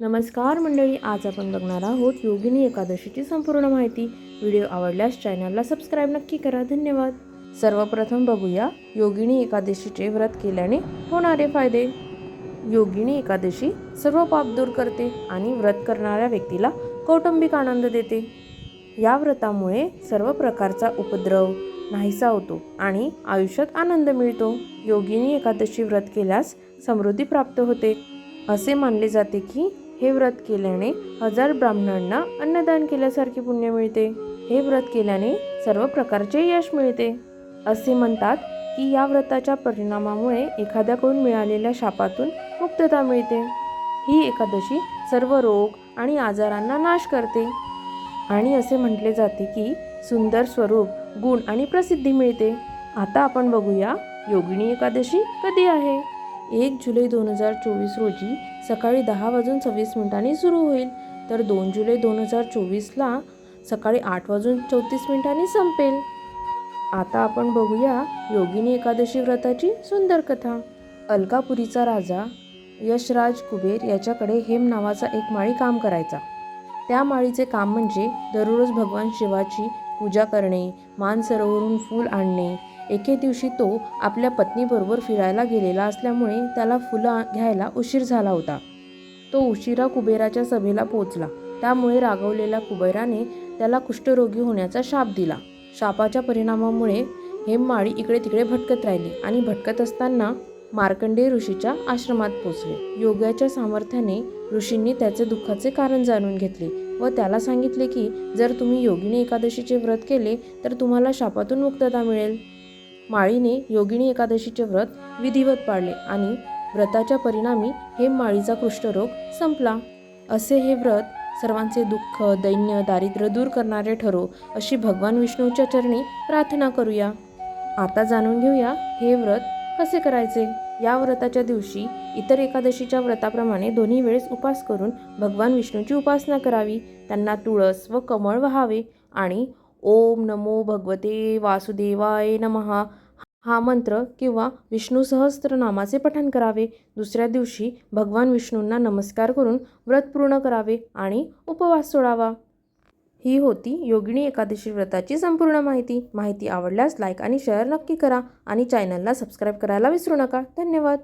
नमस्कार मंडळी आज आपण बघणार आहोत योगिनी एकादशीची संपूर्ण माहिती. व्हिडिओ आवडल्यास चॅनलला सबस्क्राईब नक्की करा. धन्यवाद. सर्वप्रथम बघूया योगिनी एकादशीचे व्रत केल्याने होणारे फायदे. योगिनी एकादशी सर्व पाप दूर करते आणि व्रत करणाऱ्या व्यक्तीला कौटुंबिक आनंद देते. या व्रतामुळे सर्व प्रकारचा उपद्रव नाहीसा होतो आणि आयुष्यात आनंद मिळतो. योगिनी एकादशी व्रत केल्यास समृद्धी प्राप्त होते. असे मानले जाते की हे व्रत केल्याने हजार ब्राह्मणांना अन्नदान केल्यासारखे पुण्य मिळते. हे व्रत केल्याने सर्व प्रकारचे यश मिळते. असे म्हणतात की या व्रताच्या परिणामामुळे एखाद्याकडून मिळालेल्या शापातून मुक्तता मिळते. ही एकादशी सर्व रोग आणि आजारांना नाश करते. आणि असे म्हटले जाते की सुंदर स्वरूप गुण आणि प्रसिद्धी मिळते. आता आपण बघूया योगिनी एकादशी कधी आहे? एक जुलै दोन हजार चोवीस रोजी सकाळी दहा वाजून सव्वीस मिनिटांनी सुरू होईल. तर दोन जुलै दोन हजार चोवीसला सकाळी आठ वाजून चौतीस मिनिटांनी संपेल. आता आपण बघूया योगिनी एकादशी व्रताची सुंदर कथा. अलकापुरीचा राजा यशराज कुबेर याच्याकडे हेम नावाचा एक माळी काम करायचा. त्या माळीचे काम म्हणजे दररोज भगवान शिवाची पूजा करणे मानसरोवरून फूल आणणे एके दिवशी तो आपल्या पत्नीबरोबर फिरायला गेलेला असल्यामुळे त्याला फुलं घ्यायला उशीर झाला होता. तो उशिरा कुबेराच्या सभेला पोचला त्यामुळे रागवलेल्या कुबेराने त्याला कुष्ठरोगी होण्याचा शाप दिला. शापाच्या परिणामामुळे हेममाळी इकडे तिकडे भटकत राहिली आणि भटकत असताना मार्कंडेय ऋषीच्या आश्रमात पोचले योगाच्या सामर्थ्याने ऋषींनी त्याचे दुःखाचे कारण जाणून घेतले व त्याला सांगितले की जर तुम्ही योगिनी एकादशीचे व्रत केले तर तुम्हाला शापातून मुक्तता मिळेल. माळीने योगिनी एकादशीचे व्रत विधिवत पाळले आणि व्रताच्या परिणामी हे माळीचा कुष्ठरोग संपला. असे हे व्रत सर्वांचे दुःख दैन्य दारिद्र्य दूर करणारे ठरो अशी भगवान विष्णूच्या चरणी प्रार्थना करूया. आता जाणून घेऊया हे व्रत कसे करायचे? या व्रताच्या दिवशी इतर एकादशीच्या व्रताप्रमाणे दोन्ही वेळेस उपास करून भगवान विष्णूची उपासना करावी. त्यांना तुळस व कमळ व्हावे आणि ओम नमो भगवते वासुदेवाय नमहा हा मंत्र किंवा विष्णू सहस्त्रनामाचे पठण करावे. दुसऱ्या दिवशी भगवान विष्णूंना नमस्कार करून व्रत पूर्ण करावे आणि उपवास सोडावा. ही होती योगिनी एकादशी व्रताची संपूर्ण माहिती. माहिती आवडल्यास लाईक आणि शेअर नक्की करा आणि चॅनलला सबस्क्राईब करायला विसरू नका. धन्यवाद.